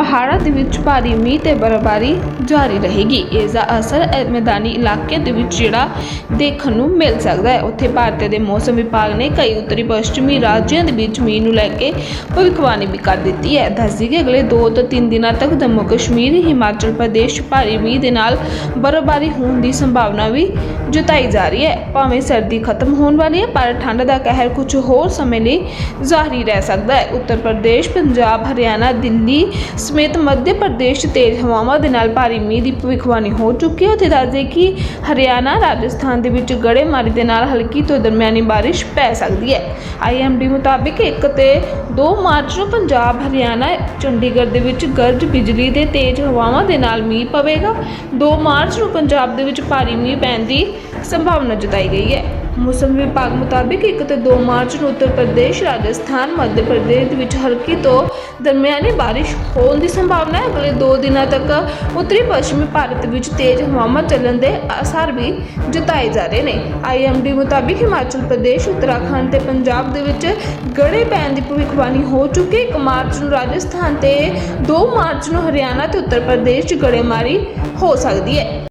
ਪਹਾੜਾਂ ਦੇ ਵਿੱਚ ਭਾਰੀ ਮੀਂਹ ਤੇ ਬਰਫ਼ਬਾਰੀ ਜਾਰੀ ਰਹੇਗੀ। ਇਸ ਦਾ ਅਸਰ ਮੈਦਾਨੀ ਇਲਾਕੇ ਦੇ ਵਿੱਚ ਜਿਹੜਾ ਦੇਖਣ ਨੂੰ ਮਿਲ ਸਕਦਾ ਹੈ। ਉੱਥੇ ਭਾਰਤ ਦੇ ਮੌਸਮ ਵਿਭਾਗ ਨੇ ਕਈ ਉੱਤਰੀ ਪੱਛਮੀ ਰਾਜਾਂ ਦੇ ਵਿੱਚ ਮੀਂਹ ਨੂੰ ਲੈ ਕੇ ਭਵਿੱਖਬਾਣੀ ਵੀ ਕਰ ਦਿੱਤੀ ਹੈ। ਦੱਸਦੀ ਕਿ ਅਗਲੇ 2 ਤੋਂ 3 ਦਿਨਾਂ ਤੱਕ ਜੰਮੂ ਕਸ਼ਮੀਰ, ਹਿਮਾਚਲ ਪ੍ਰਦੇਸ਼ ਭਾਰੀ ਮੀਂਹ ਦੇ ਨਾਲ ਬਰਫ਼ਬਾਰੀ ਹੋਣ ਦੀ ਸੰਭਾਵਨਾ ਵੀ ਜਤਾਈ ਜਾ ਰਹੀ ਹੈ। ਭਾਵੇਂ ਸਰਦੀ ਖਤਮ ਹੋਣ ਵਾਲੀ ਹੈ, ਪਰ ਠੰਡ ਦਾ ਕਹਿਰ ਕੁਝ ਹੋਰ ਸਮੇਂ ਲਈ ਜਾਰੀ ਰਹਿ ਸਕਦਾ ਹੈ। ਉੱਤਰ ਪ੍ਰਦੇਸ਼, ਪੰਜਾਬ, ਹਰਿਆਣਾ, ਦਿੱਲੀ ਸਮੇਤ ਮੱਧ ਪ੍ਰਦੇਸ਼ 'ਚ ਤੇਜ਼ ਹਵਾਵਾਂ ਦੇ ਨਾਲ ਭਾਰੀ ਮੀਂਹ ਦੀ ਭਵਿੱਖਬਾਣੀ ਹੋ ਚੁੱਕੀ ਹੈ। ਉੱਥੇ ਦੱਸਦੇ ਕਿ ਹਰਿਆਣਾ, ਰਾਜਸਥਾਨ ਦੇ ਵਿੱਚ ਗੜੇਮਾਰੀ ਦੇ ਨਾਲ ਹਲਕੀ ਤੋਂ ਦਰਮਿਆਨੀ ਬਾਰਿਸ਼ ਪੈ ਸਕਦੀ ਹੈ। ਆਈਐਮਡੀ ਮੁਤਾਬਿਕ 1 ਤੇ 2 ਮਾਰਚ ਨੂੰ ਪੰਜਾਬ, ਹਰਿਆਣਾ, ਚੰਡੀਗੜ੍ਹ ਦੇ ਵਿੱਚ ਗਰਜ ਬਿਜਲੀ ਦੇ ਤੇਜ਼ ਹਵਾਵਾਂ ਦੇ ਨਾਲ ਮੀਂਹ ਪਵੇਗਾ। 2 ਮਾਰਚ ਨੂੰ ਪੰਜਾਬ ਦੇ ਵਿੱਚ ਭਾਰੀ ਮੀਂਹ ਪੈਣ ਦੀ ਸੰਭਾਵਨਾ ਜਤਾਈ ਗਈ ਹੈ। ਮੌਸਮ ਵਿਭਾਗ ਮੁਤਾਬਿਕ 1 ਤੇ 2 ਮਾਰਚ ਨੂੰ ਉੱਤਰ ਪ੍ਰਦੇਸ਼, ਰਾਜਸਥਾਨ, ਮੱਧ ਪ੍ਰਦੇਸ਼ ਵਿੱਚ ਹਲਕੀ ਤੋਂ ਦਰਮਿਆਨੀ ਬਾਰਿਸ਼ ਹੋਣ ਦੀ ਸੰਭਾਵਨਾ ਹੈ। ਅਗਲੇ 2 ਦਿਨਾਂ ਤੱਕ ਉੱਤਰੀ ਪੱਛਮੀ ਭਾਰਤ ਵਿੱਚ ਤੇਜ਼ ਹਵਾਵਾਂ ਚੱਲਣ ਦੇ ਆਸਾਰ ਵੀ ਜਤਾਏ ਜਾ ਰਹੇ ਨੇ। ਆਈਐਮਡੀ ਮੁਤਾਬਿਕ ਹਿਮਾਚਲ ਪ੍ਰਦੇਸ਼, ਉੱਤਰਾਖੰਡ ਤੇ ਪੰਜਾਬ ਦੇ ਵਿੱਚ ਗੜੇ ਪੈਣ ਦੀ ਭਵਿੱਖਬਾਣੀ ਹੋ ਚੁੱਕੀ 1 ਮਾਰਚ ਨੂੰ ਰਾਜਸਥਾਨ ਤੇ 2 ਮਾਰਚ ਨੂੰ ਹਰਿਆਣਾ ਤੇ ਉੱਤਰ ਪ੍ਰਦੇਸ਼ 'ਚ ਗੜੇਮਾਰੀ ਹੋ ਸਕਦੀ ਹੈ।